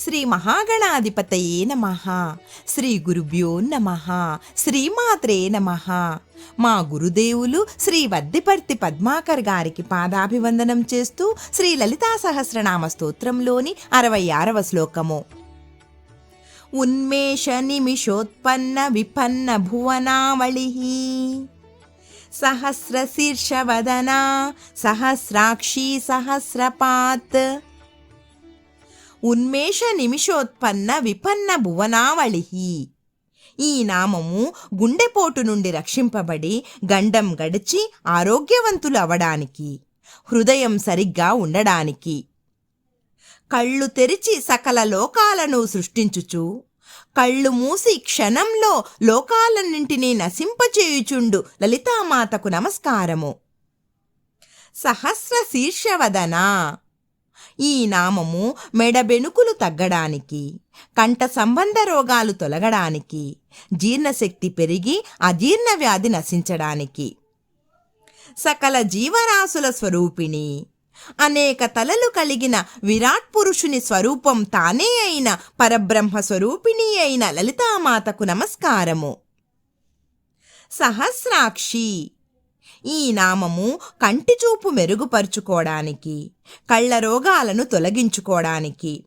శ్రీ మహాగణాధిపతయే నమ. శ్రీ గురుభ్యో నమ. శ్రీమాత్రే నమ. మా గురుదేవులు శ్రీ వద్దిపర్తి పద్మాకర్ గారికి పాదాభివందనం చేస్తూ శ్రీ లలితా సహస్రనామ స్తోత్రంలోని అరవై ఆరవ శ్లోకము. ఉన్మేష నిమిషోత్పన్న విపన్న భువనావళి. సహస్రశీర్షవదనా సహస్రాక్షి సహస్రపాత్. ఉన్మేష నిమిషోత్పన్న విపన్న భువనావళి. ఈ నామము గుండెపోటు నుండి రక్షింపబడి గండం గడిచి ఆరోగ్యవంతులు అవడానికి హృదయం సరిగ్గా ఉండడానికి. కళ్ళు తెరిచి సకల లోకాలను సృష్టించుచు కళ్ళు మూసి క్షణంలో లోకాలన్నింటినీ నశింపచేయుచుండు లలితామాతకు నమస్కారము. సహస్ర శీర్షవదనా. ఈ నామము మెడబెనుకులు తగ్గడానికి కంఠ సంబంధ రోగాలు తొలగడానికి జీర్ణశక్తి పెరిగి అజీర్ణ వ్యాధి నశించడానికి. సకల జీవరాశుల స్వరూపిణి అనేక తలలు కలిగిన విరాట్ పురుషుని స్వరూపం తానే అయిన పరబ్రహ్మ స్వరూపిణి అయిన లలితామాతకు నమస్కారము. సహస్రాక్షి ఈ నామము కంటి చూపు మెరుగుపరుచుకోవడానికి కళ్ళ రోగాలను తొలగించుకోవడానికి.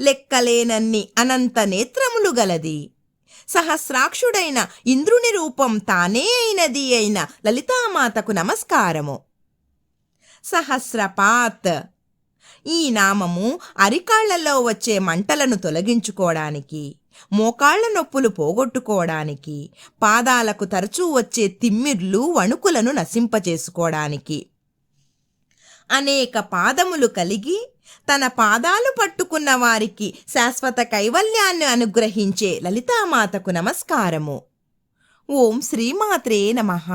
లెక్కలేనన్ని అనంత నేత్రములు గలది. సహస్రాక్షుడైన ఇంద్రుని రూపం తానే అయినది అయిన లలితామాతకు నమస్కారము. సహస్రపాత్. ఈ నామము అరికాళ్ళలో వచ్చే మంటలను తొలగించుకోవడానికి మోకాళ్ళ నొప్పులు పోగొట్టుకోవడానికి పాదాలకు తరచూ వచ్చే తిమ్మిర్లు వణుకులను నశింపచేసుకోవడానికి. అనేక పాదములు కలిగి తన పాదాలు పట్టుకున్న వారికి శాశ్వత కైవల్యాన్ని అనుగ్రహించే లలితామాతకు నమస్కారము. ఓం శ్రీమాత్రే నమః.